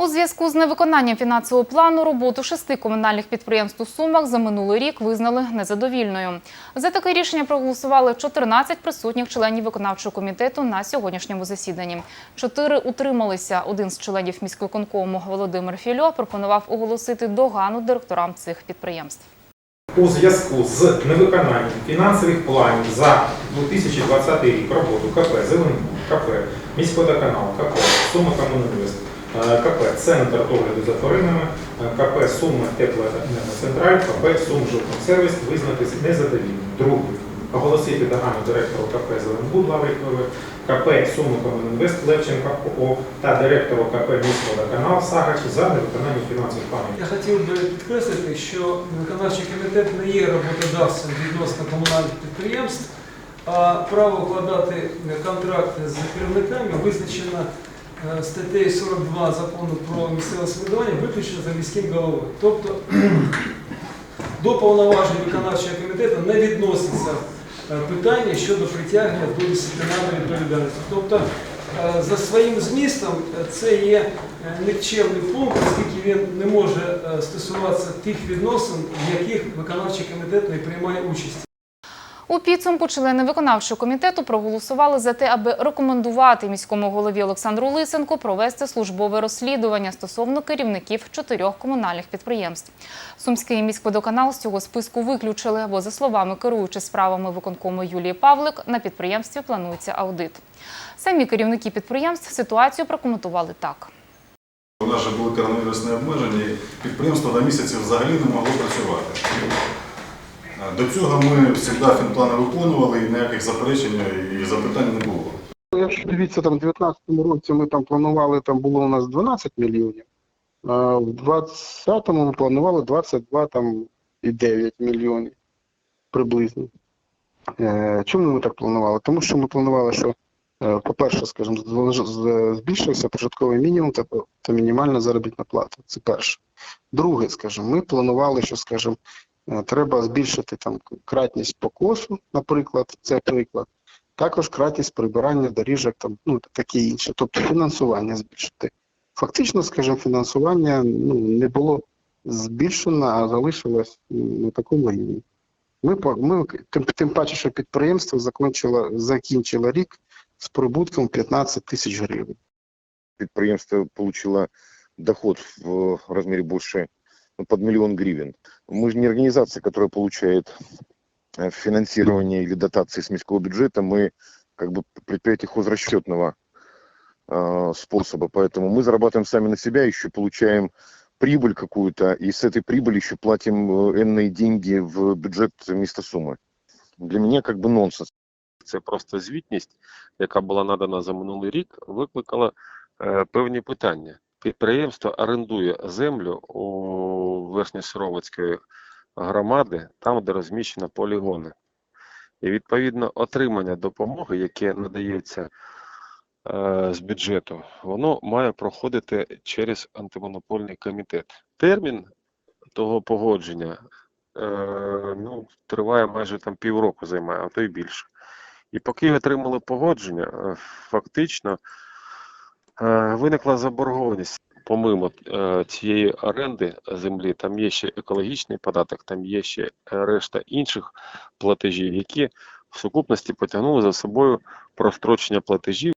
У зв'язку з невиконанням фінансового плану роботу шести комунальних підприємств у Сумах за минулий рік визнали незадовільною. За таке рішення проголосували 14 присутніх членів виконавчого комітету на сьогоднішньому засіданні. Чотири утрималися. Один з членів міськвиконкому Володимир Фільо пропонував оголосити догану директорам цих підприємств. у зв'язку з невиконанням фінансових планів за 2020 рік роботу КП Зеленбуд, КП Міськводоканал, КП е, КП Центр догляду за тваринами, е, КП Суми Теплоенергоцентраль, КП Сум Жилкомсервіс визнати незадовільним. Друге. Оголосити догану директору КП Зеленбуд Лаврикове, КП Суми Комунінвест Левченка ООО та директору КП Міськводоканал Сагач за невиконання фінансових планів. Я хотів би підкреслити, що виконавчий комітет не є роботодавцем відносно комунальних підприємств, а право укладати контракти з керівниками визначено е, статтею 42 закону про місцеве самоврядування виключно за міським головою. Тобто до повноважень виконавчого комітету не відноситься е, питання щодо притягнення до дисциплінарної відповідальності. Тобто е, за своїм змістом е, це є е, нікчемний пункт, оскільки він не може е, стосуватися тих відносин, в яких виконавчий комітет не приймає участь. У підсумку члени виконавчого комітету проголосували за те, аби рекомендувати міському голові Олександру Лисенку провести службове розслідування стосовно керівників чотирьох комунальних підприємств. Сумський міськводоканал з цього списку виключили, бо, за словами керуючи справами виконкому Юлії Павлик, на підприємстві планується аудит. Самі керівники підприємств ситуацію прокоментували так. У нас же були коронавірусні обмеження, підприємство на місяці взагалі не могло працювати. До цього ми завжди фінплани виконували, і ніяких заперечень і запитань не було. Якщо дивіться, там в 2019 році ми там планували, там було у нас 12 мільйонів, а в 2020 ми планували 22 там і 9 мільйонів приблизно. Е, Чому ми так планували? Тому що ми планували, що, е, по-перше, скажімо, збільшився прожитковий мінімум та, та мінімальна заробітна плата. Це перше. Друге, скажімо, ми планували, що, скажімо, треба збільшити там кратність покосу, наприклад, це приклад також кратність прибирання доріжок, там, ну, таке інше, тобто фінансування збільшити. Фактично, скажімо, фінансування ну, не було збільшено, а залишилось на такому рівні. Ми, ми тим, тим паче, що підприємство закінчило, закінчило рік з прибутком 15 тисяч гривень. предприемство получило доход в размере больше ну, под миллион гривен. Мы же не организация, которая получает э, финансирование или дотации с міського бюджета. Мы как бы предприятие хозрасчетного э, способа. Поэтому мы зарабатываем сами на себя, еще получаем прибыль какую-то, и с этой прибыли еще платим э, энные деньги в бюджет места суммы. Для меня как бы нонсенс. це просто звітність, яка була надана за минулий рік, викликала е, певні питання. Підприємство орендує землю у Верхньосировицької громади, там, де розміщено полігони. І відповідно отримання допомоги, яке надається е, з бюджету, воно має проходити через антимонопольний комітет. Термін того погодження е, ну, триває майже там півроку займає, а то й більше. І поки отримали погодження, е, фактично е, виникла заборгованість. Помимо е, цієї оренди землі, там є ще екологічний податок, там є ще е, решта інших платежів, які в сукупності потягнули за собою прострочення платежів